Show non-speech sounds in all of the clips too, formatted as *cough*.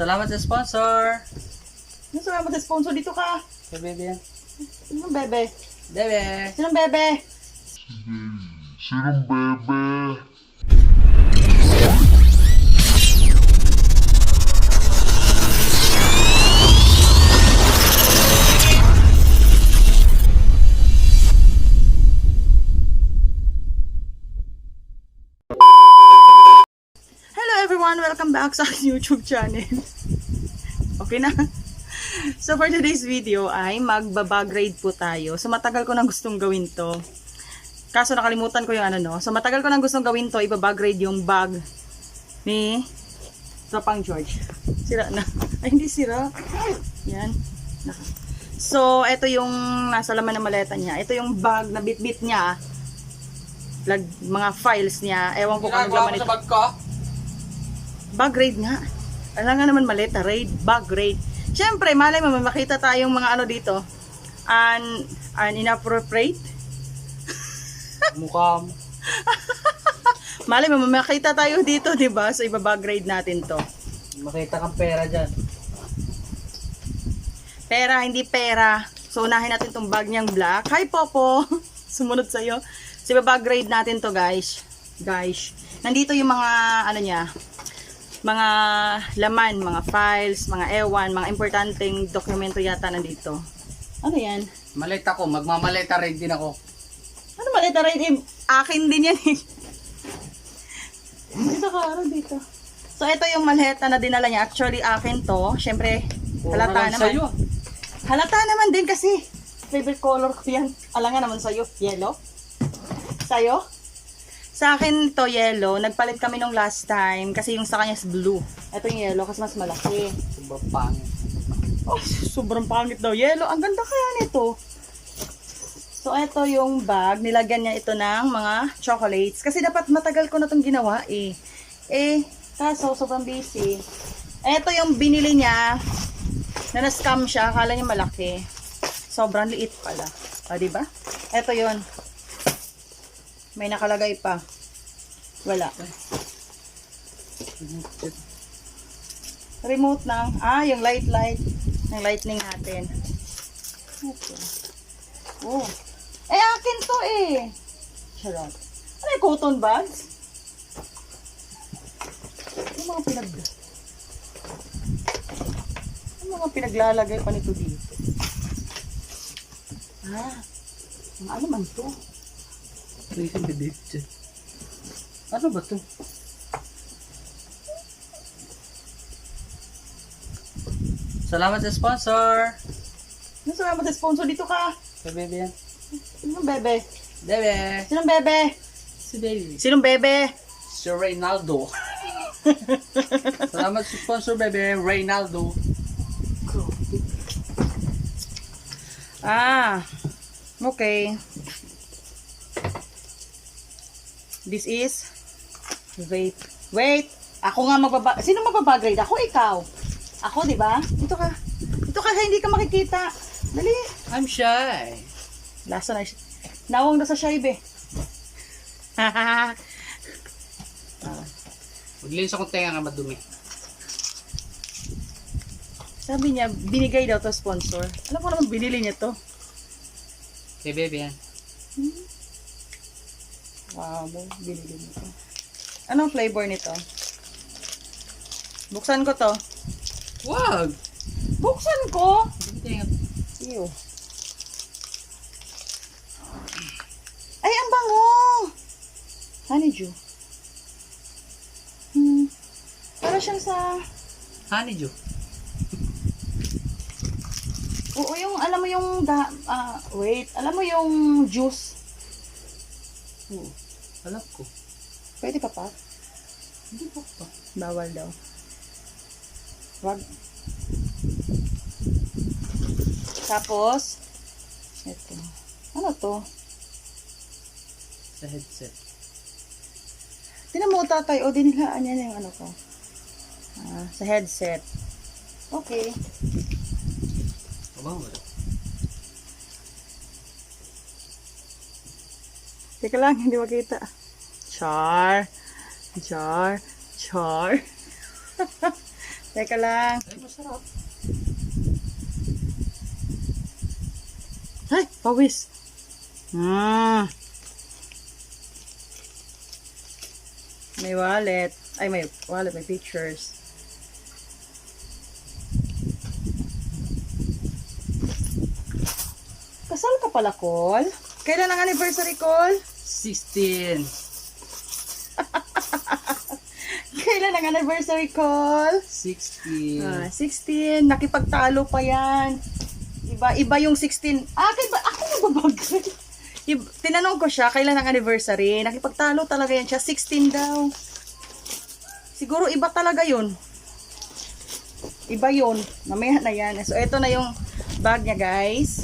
Salamat sa sponsor. Ano sa mga sponsor dito ka? Kay Bebe yan. Sinong bebe? Bebe. Sinong bebe? Sinong bebe? Everyone! Welcome back sa YouTube channel. Okay na? So for today's video ay magbabag grade po tayo. So matagal ko nang gustong gawin to. Kaso nakalimutan ko yung ano no. So matagal ko nang gustong gawin to, ibabag grade yung bag ni Tropang George. Sira na. *laughs* Ay hindi sira. Yan. So ito yung nasa laman ng maleta niya. Ito yung bag na bit-bit niya. Lag, mga files niya. Ewan ko kung anong laman ito. bag ko? Bag raid nga. Alam nga naman maleta, raid, bag raid. Siyempre, malay mo, makita tayong mga ano dito. Un, un inappropriate. *laughs* Mukha mo. Malay mo, makita tayo dito, di ba? So, ibabag raid natin to. Makita kang pera dyan. Pera, hindi pera. So, unahin natin tong bag niyang black. Hi, Popo! *laughs* Sumunod sa'yo. So, ibabag raid natin to, guys. Guys. Nandito yung mga, ano niya, mga laman, mga files, mga ewan, mga importanteng dokumento yata nandito. Ano yan? Malita ko. Magmamalita rin din ako. Ano maleta rin? Eh, akin din yan eh. Dito ka, ano dito? So, ito yung maleta na dinala niya. Actually, akin to. Siyempre, halata naman. sa'yo. Halata naman din kasi. Favorite color ko yan. Alam nga naman sa'yo, yellow. Sa'yo? Sa akin to yellow. Nagpalit kami nung last time kasi yung sa kanya is blue. Ito yung yellow kasi mas malaki. Sobrang pangit. Oh, sobrang pangit daw. Yellow. Ang ganda kaya nito. So, ito yung bag. Nilagyan niya ito ng mga chocolates. Kasi dapat matagal ko na itong ginawa eh. Eh, kaso sobrang busy. Ito yung binili niya na na-scam siya. Akala niya malaki. Sobrang liit pala. O, di ba? Ito yon May nakalagay pa. Wala. Remote ng, ah, yung light light. Yung lightning natin. Okay. Oh. Eh, akin to eh. Charot. Ano yung cotton bags? Yung mga pinag... Yung mga pinaglalagay pa nito dito. Ah. Ano man to? Ano yung bibig dyan? Ano ba to? Salamat sa sponsor. Ano sa mga sponsor dito ka? Kay Bebe yan. Sinong bebe? Bebe. Sinong bebe? Si Bebe. Sinong bebe? Si Reynaldo. *laughs* Salamat sa sponsor, Bebe. Reynaldo. Ah. Okay. This is wait. Wait. Ako nga magbaba. Sino magbabagrade? Ako ikaw. Ako, 'di ba? Dito ka. Dito ka hindi ka makikita. Dali. I'm shy. Lasa na. siya. Nawang na sa shaybe. *laughs* Maglinis akong tenga nga madumi. Sabi niya, binigay daw to sponsor. Alam ko naman binili niya to. Kay Bebe yan. Wow, binili niya to. Anong flavor nito? Buksan ko to. Wag! Buksan ko! Ew. Ay, ang bango! Honeydew. Hmm. Para siyang sa... Honeydew. Oo, yung, alam mo yung... Da, ah, wait, alam mo yung juice. Oo. Alam ko. Pwede pa pa? Hindi pa pa. Bawal daw. Wag. Tapos, ito. Ano to? Sa headset. Tinan mo tatay, o dinilaan niya yung ano ko. Ah, sa headset. Okay. Aba, wala. Teka lang, hindi makita. Char. Char. Char. *laughs* Teka lang. Ay, masarap. Ay, pawis. Hmm. May wallet. Ay, may wallet, may pictures. Kasal ka pala, Col? Kailan ang anniversary, Col? 16. *laughs* Kailan ang anniversary, Col? 16. Ah, 16. Nakipagtalo pa yan. Iba, iba yung 16. Ah, kay ba? Ako nababagay. *laughs* Ib- Tinanong ko siya, kailan ang anniversary? Nakipagtalo talaga yan siya. 16 daw. Siguro iba talaga yun. Iba yun. Mamaya na yan. So, ito na yung bag niya, guys.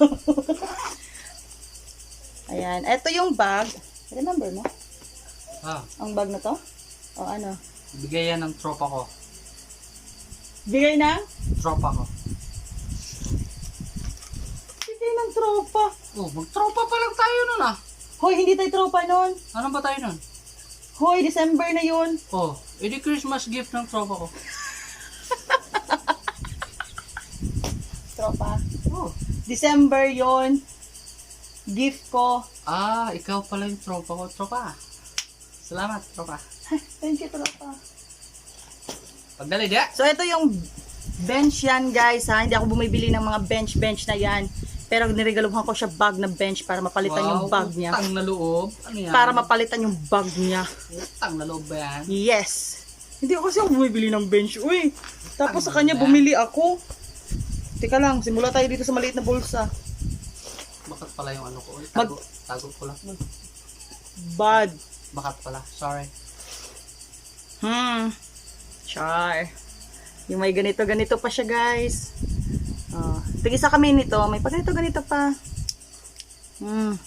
*laughs* Ayan. Ito yung bag. Remember mo? Ah, Ang bag na to? O ano? bigay yan ng tropa ko. Bigay na? Tropa ko. Bigay ng tropa. Oh, magtropa pa lang tayo nun ah. Hoy, hindi tayo tropa nun. Ano ba tayo nun? Hoy, December na yun. Oh, edi Christmas gift ng tropa ko. *laughs* Tropa. Oh. December yon Gift ko. Ah, ikaw pala yung tropa ko. Tropa. Salamat, tropa. *laughs* Thank you, tropa. Pagdali, dia. So, ito yung bench yan, guys, ha. Hindi ako bumibili ng mga bench-bench na yan. Pero niregaluhan ko siya bag na bench para mapalitan yung bag niya. Utang na loob. Ano yan? Para mapalitan yung bag niya. Utang na loob ba yan? Yes. Hindi ako kasi ako bumibili ng bench. Uy, tapos sa kanya bumili ako. Teka lang, simula tayo dito sa maliit na bulsa. Bakat pala yung ano ko. Uy, Tago, tago ko lang. Bad. Bakat pala. Sorry. Hmm. Char. Yung may ganito-ganito pa siya, guys. Oh. Tigisa kami nito. May pa ganito-ganito pa. Hmm.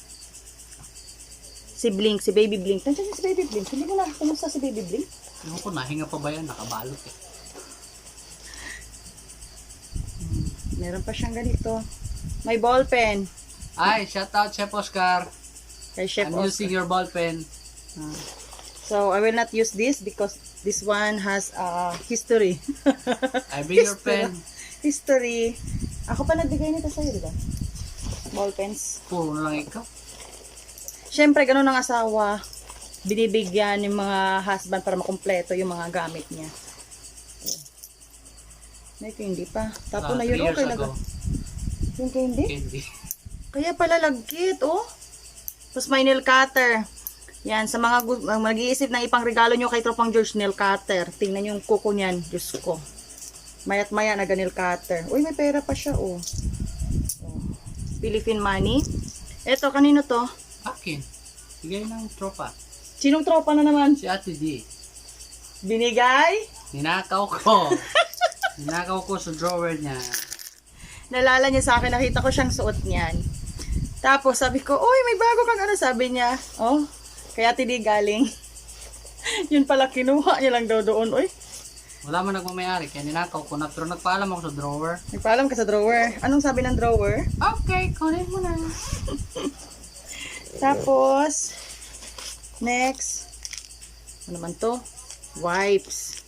Si Blink, si Baby Blink. Nandiyan si Baby Blink. Hindi mo na kumusta si Baby Blink? Ewan ko, nahinga pa ba yan? Nakabalot eh. Meron pa siyang ganito. May ball pen. Ay, shout out Chef Oscar. Kay Chef I'm Oscar. using your ball pen. So, I will not use this because this one has uh, history. I bring your pen. history. Ako pa nagbigay nito sa'yo, di ba? Ball pens. Puro lang ikaw. Siyempre, ganun ang asawa. Binibigyan yung mga husband para makumpleto yung mga gamit niya. May candy pa. Tapo Ah, na yun. Okay na. Yung candy? Candy. Kaya pala lagkit, oh. Tapos may nail cutter. Yan, sa mga mag-iisip ng ipang regalo nyo kay Tropang George, nail cutter. Tingnan yung kuko niyan. Diyos ko. Mayat maya na nail cutter. Uy, may pera pa siya, oh. oh. Philippine money. Eto, kanino to? Akin. Bigay ng tropa. Sinong tropa na naman? Si Ate D. Binigay? Ninakaw ko. *laughs* Ninakaw ko sa drawer niya. Nalala niya sa akin, nakita ko siyang suot niyan. Tapos sabi ko, uy, may bago kang ano, sabi niya. Oh, kaya tidi galing. *laughs* Yun pala, kinuha niya lang daw doon. Uy, Wala man nagmamayari, kaya ninakaw ko na. Pero nagpaalam ako sa drawer. nagpaalam ka sa drawer. Anong sabi ng drawer? Okay, kunin mo na. *laughs* Tapos, next, ano naman to? Wipes.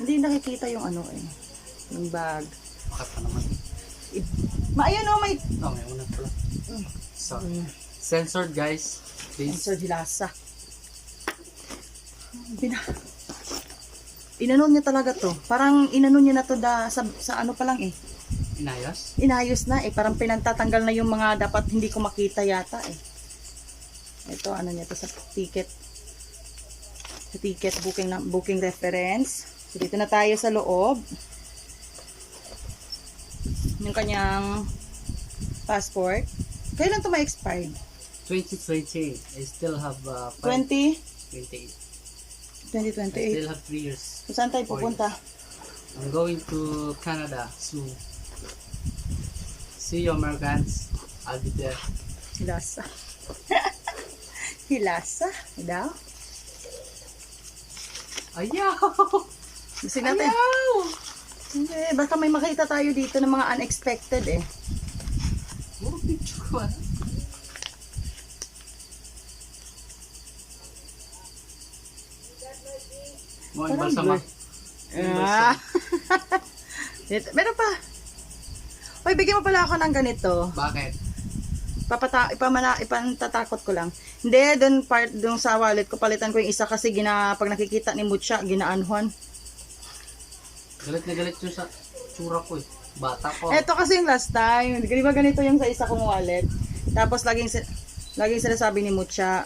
Hindi nakikita yung ano eh. Yung bag. Bakat pa naman. Ma, ayun oh, may Oh, may una pala. Sorry. Censored guys. Please. Sir Hilasa. Bina... Inanon niya talaga to. Parang inanon niya na to da, sa, sa ano pa lang eh. Inayos? Inayos na eh. Parang pinagtatanggal na yung mga dapat hindi ko makita yata eh. Ito ano niya to sa ticket. Sa ticket booking na, booking reference. So dito na tayo sa loob. Yung kanyang passport. Kailan to ma-expired? 2028. I still have uh, 20? 28. 2028. I still have 3 years. So, saan tayo pupunta? I'm going to Canada soon. See you Americans. I'll be there. Hilasa. *laughs* Hilasa? Daw? Ayaw! Gusto natin. Ayaw! Hindi, baka may makita tayo dito ng mga unexpected eh. Puro picture ko ah. Mo, Parang balsam blur. ah. Ah. *laughs* Meron pa. Hoy, bigyan mo pala ako ng ganito. Bakit? Papata ipamana ipantatakot ko lang. Hindi, doon part doon sa wallet ko palitan ko yung isa kasi gina pag nakikita ni Mucha, ginaanuhan. Galit na galit yun sa tsura ko eh. Bata ko. Ito kasi yung last time. Di ba ganito yung sa isa kong wallet? Tapos laging si- laging sinasabi ni Mucha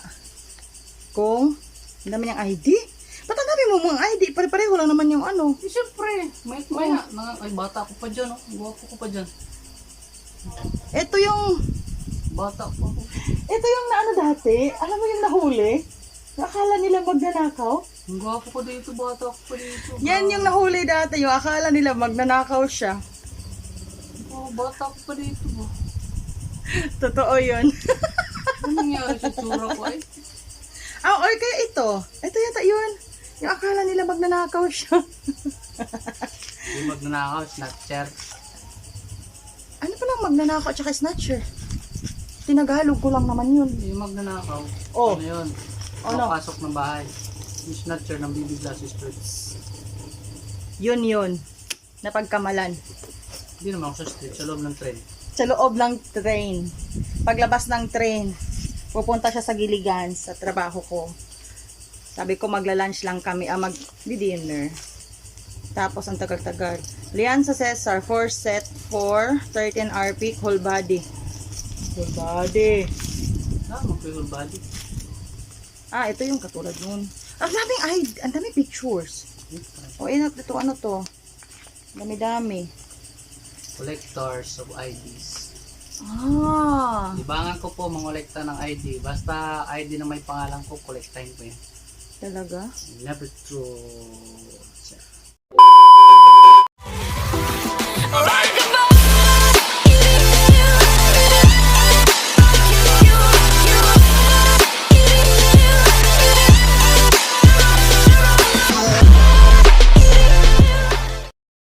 kung ang dami niyang ID. Ba't ang dami mo mga ID? Pare-pareho lang naman yung ano. Eh, Siyempre, may maya. Mga, ay, bata ko pa dyan. Oh. Guwapo ko pa dyan. Ito yung Bata ko ito yung na ano dati. Alam mo yung nahuli? Akala nila magnanakaw? Ang gwapo ko dito, bata ko pa dito. Yan yung nahuli dati. Yung akala nila magnanakaw siya. Oh, bata ko pa dito. Ba? *laughs* Totoo yun. Ano nangyari sa tsura ko eh? *laughs* ah, or kaya ito. Ito yata yun. Yung akala nila magnanakaw siya. *laughs* Yung magnanakaw, snatcher. ano palang magnanakaw at saka snatcher? Tinagalog ko lang naman yun. Yung magnanakaw. Oh. Ano yun? Ano? Papasok ng bahay. Snatcher ng BB Glasses Street. Yun yun. Napagkamalan. Hindi naman ako sa street, sa loob ng train. Sa loob ng train. Paglabas ng train, pupunta siya sa Giligan sa trabaho ko. Sabi ko magla-lunch lang kami, ah mag-dinner. Tapos ang tagal-tagal. Lianza Cesar, 4 set for 13 RP, whole body. Whole body. Ah, mag-full body. Ah, ito yung katulad nun. Ang daming ay, ang daming pictures. O, oh, inot dito, ano to? Dami-dami. Collectors of IDs. Ah. Libangan ko po mangolekta ng ID. Basta ID na may pangalan ko, kolektahin ko yan. Talaga? Never true. Alright!